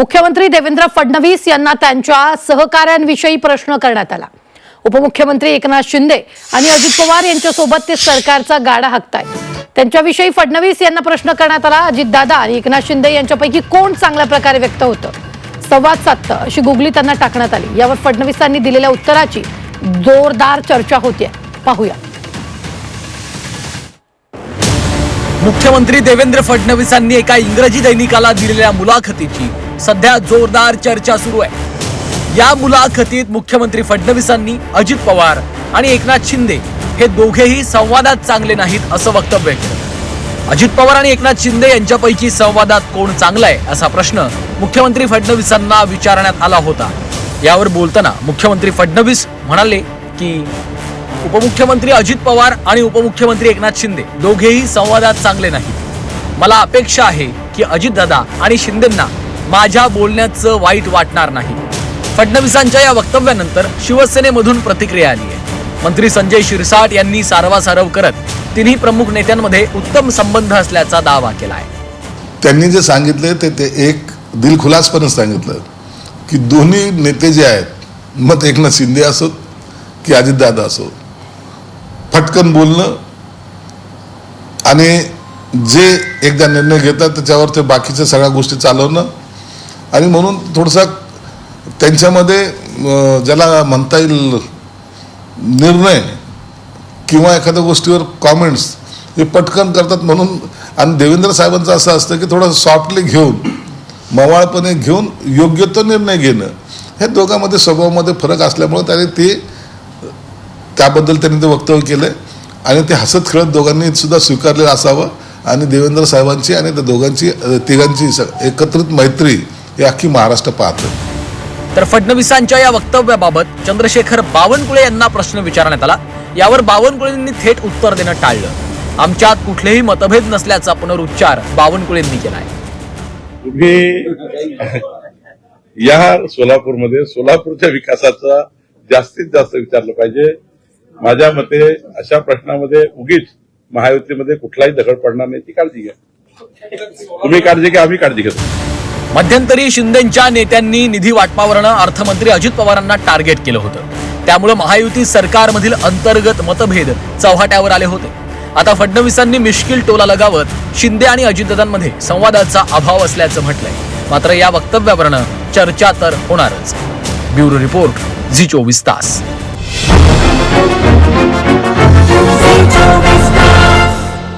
मुख्यमंत्री देवेंद्र फडणवीस यांना त्यांच्या सहकाऱ्यांविषयी प्रश्न करण्यात आला. उपमुख्यमंत्री एकनाथ शिंदे आणि अजित पवार यांच्यासोबत ते सरकारचा गाडा हाकतायत. त्यांच्याविषयी फडणवीस यांना प्रश्न करण्यात आला अजितदादा आणि एकनाथ शिंदे यांच्यापैकी कोण चांगल्या प्रकारे व्यक्त होतं? संवाद साधतं अशी गुगली त्यांना टाकण्यात आली. यावर फडणवीसांनी दिलेल्या उत्तराची जोरदार चर्चा होतीये. पाहूया. मुख्यमंत्री देवेंद्र फडणवीसांनी एका इंग्रजी दैनिकाला दिलेल्या मुलाखतीची सध्या जोरदार चर्चा सुरू आहे. या मुलाखतीत मुख्यमंत्री फडणवीसांनी अजित पवार आणि एकनाथ शिंदे हे दोघेही संवादात चांगले नाहीत असं वक्तव्य केलं अजित पवार आणि एकनाथ शिंदे यांच्यापैकी संवादात कोण चांगला आहे असा प्रश्न मुख्यमंत्री फडणवीसांना विचारण्यात आला होता. यावर बोलताना मुख्यमंत्री फडणवीस म्हणाले की उपमुख्यमंत्री अजित पवार आणि उपमुख्यमंत्री एकनाथ शिंदे दोघेही संवादात चांगले नाहीत. मला अपेक्षा आहे की अजितदादा आणि शिंदेंना माझ्या बोलण्याचं वाईट वाटणार नाही. फडणवीसांच्या या वक्तव्यानंतर शिवसेनेमधून प्रतिक्रिया आली आहे. मंत्री संजय शिरसाट यांनी सारवासारव करत तिन्ही प्रमुख नेत्यांमध्ये उत्तम संबंध असल्याचा दावा केला आहे त्यांनी जे सांगितले ते ते एक दिलखुलासपणे सांगितलं. की दोन्ही नेते जे आहेत मग एकनाथ शिंदे असोत की अजितदादा असो फटकन बोलणं आणि जे एकदा निर्णय घेतात त्याच्यावर ते बाकीच्या सगळ्या गोष्टी चालवणं आणि म्हणून थोडासा त्यांच्यामध्ये ज्याला म्हणता येईल निर्णय किंवा एखाद्या गोष्टीवर कॉमेंट्स हे पटकन करतात म्हणून आणि देवेंद्र साहेबांचं असं असतं की थोडं सॉफ्टली घेऊन मवाळपणे घेऊन योग्य तो निर्णय घेणं. हे दोघांमध्ये स्वभावामध्ये फरक असल्यामुळं त्याने ते त्याबद्दल त्यांनी ते वक्तव्य केलं आणि ते हसत खेळत दोघांनी सुद्धा स्वीकारलेलं असावं. आणि देवेंद्र साहेबांची आणि त्या दोघांची तिघांची स- एकत्रित मैत्री ही अख्खी महाराष्ट्र पाहतं तर फडणवीसांच्या या वक्तव्याबाबत चंद्रशेखर बावनकुळे यांना प्रश्न विचारण्यात आला. यावर बावनकुळेंनी थेट उत्तर देणं टाळलं. आमच्यात कुठलेही मतभेद नसल्याचा पुनरुच्चार बावनकुळेंनी केलाय. तुम्ही या सोलापूरमध्ये सोलापूरच्या विकासाचा जास्तीत जास्त विचारलं पाहिजे. माझ्या मते अशा प्रश्नामध्ये उगीच महायुतीमध्ये कुठलाही दगड पडणार नाही ती काळजी घ्या. तुम्ही काळजी घ्या आम्ही काळजी घेतो. मध्यंतरी शिंदेच्या नेत्यांनी निधी वाटपावरनं अर्थमंत्री अजित पवारांना टार्गेट केलं होतं. त्यामुळे महायुती सरकारमधील अंतर्गत मतभेद चव्हाट्यावर आले होते. आता फडणवीसांनी मिश्किल टोला लगावत शिंदे आणि अजितदादांमध्ये संवादाचा अभाव असल्याचं म्हटलंय. मात्र या वक्तव्यावरनं चर्चा तर होणारच. ब्युरो रिपोर्ट झी चोवीस तास.